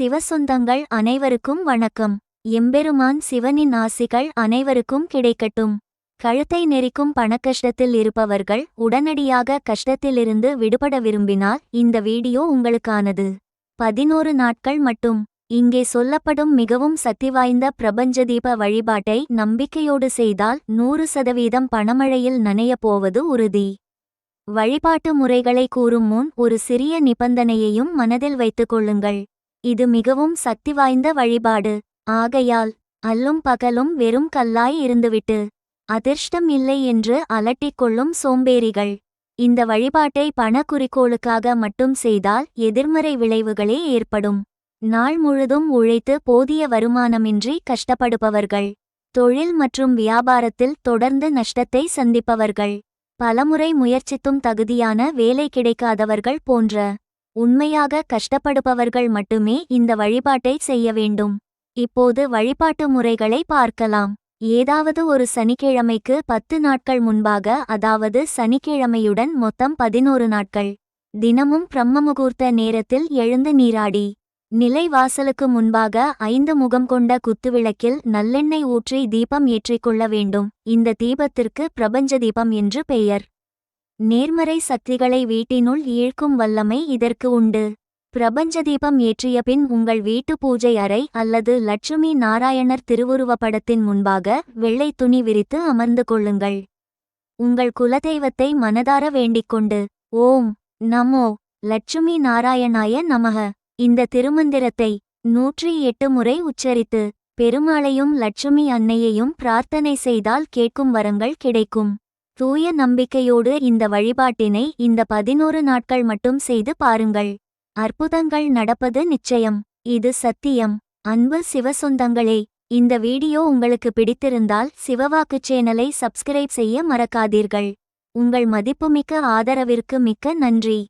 சிவசொந்தங்கள் அனைவருக்கும் வணக்கம். எம்பெருமான் சிவனின் ஆசிகள் அனைவருக்கும் கிடைக்கட்டும். கழுத்தை நெரிக்கும் பணக்கஷ்டத்தில் இருப்பவர்கள் உடனடியாக கஷ்டத்திலிருந்து விடுபட விரும்பினால் இந்த வீடியோ உங்களுக்கானது. பதினோரு நாட்கள் மட்டும். இங்கே சொல்லப்படும் மிகவும் சக்திவாய்ந்த பிரபஞ்சதீப வழிபாட்டை நம்பிக்கையோடு செய்தால் நூறு சதவீதம் பணமழையில் நனையப் போவது உறுதி. வழிபாட்டு முறைகளை கூறும் முன் ஒரு சிறிய நிபந்தனையையும் மனதில் வைத்துக் கொள்ளுங்கள். இது மிகவும் சக்தி வாய்ந்த வழிபாடு. ஆகையால் அல்லும் பகலும் வெறும் கல்லாய் இருந்துவிட்டு அதிர்ஷ்டம் இல்லை என்று அலட்டிக்கொள்ளும் சோம்பேறிகள். இந்த வழிபாட்டை பண குறிக்கோளுக்காக மட்டும் செய்தால் எதிர்மறை விளைவுகளே ஏற்படும். நாள் முழுதும் உழைத்து போதிய வருமானமின்றி கஷ்டப்படுபவர்கள். தொழில் மற்றும் வியாபாரத்தில் தொடர்ந்து நஷ்டத்தை சந்திப்பவர்கள். பலமுறை முயற்சித்தும் தகுதியான வேலை கிடைக்காதவர்கள் போன்ற உண்மையாக கஷ்டப்படுபவர்கள் மட்டுமே இந்த வழிபாட்டை செய்ய வேண்டும். இப்போது வழிபாட்டு முறைகளை பார்க்கலாம். ஏதாவது ஒரு சனிக்கிழமைக்கு பத்து நாட்கள் முன்பாக அதாவது சனிக்கிழமையுடன் மொத்தம் பதினோரு நாட்கள். தினமும் பிரம்ம முகூர்த்த நேரத்தில் எழுந்து நீராடி. நிலை வாசலுக்கு முன்பாக ஐந்து முகம் கொண்ட குத்துவிளக்கில் நல்லெண்ணெய் ஊற்றி தீபம் ஏற்றிக்கொள்ள வேண்டும். இந்த தீபத்திற்கு பிரபஞ்ச தீபம் என்று பெயர். நேர்மறை சக்திகளை வீட்டினுள் ஈழ்க்கும் வல்லமை இதற்கு உண்டு. பிரபஞ்ச தீபம் ஏற்றிய பின் உங்கள் வீட்டு பூஜை அறை அல்லது லட்சுமி நாராயணர் திருவுருவப்படத்தின் முன்பாக வெள்ளை துணி விரித்து அமர்ந்து கொள்ளுங்கள். உங்கள் குலதெய்வத்தை மனதார வேண்டிக்கொண்டு ஓம் நமோ லட்சுமி நாராயணாய நமக. இந்த திருமந்திரத்தை நூற்றி எட்டு முறை உச்சரித்து பெருமாளையும் லட்சுமி அன்னையையும் பிரார்த்தனை செய்தால் கேட்கும் வரங்கள் கிடைக்கும். தூய நம்பிக்கையோடு இந்த வழிபாட்டினை இந்த பதினோரு நாட்கள் மட்டும் செய்து பாருங்கள். அற்புதங்கள் நடப்பது நிச்சயம். இது சத்தியம். அன்பு சிவசொந்தங்களே இந்த வீடியோ உங்களுக்கு பிடித்திருந்தால் சிவவாக்கு சேனலை சப்ஸ்கிரைப் செய்ய மறக்காதீர்கள். உங்கள் மதிப்புமிக்க ஆதரவிற்கு மிக்க நன்றி.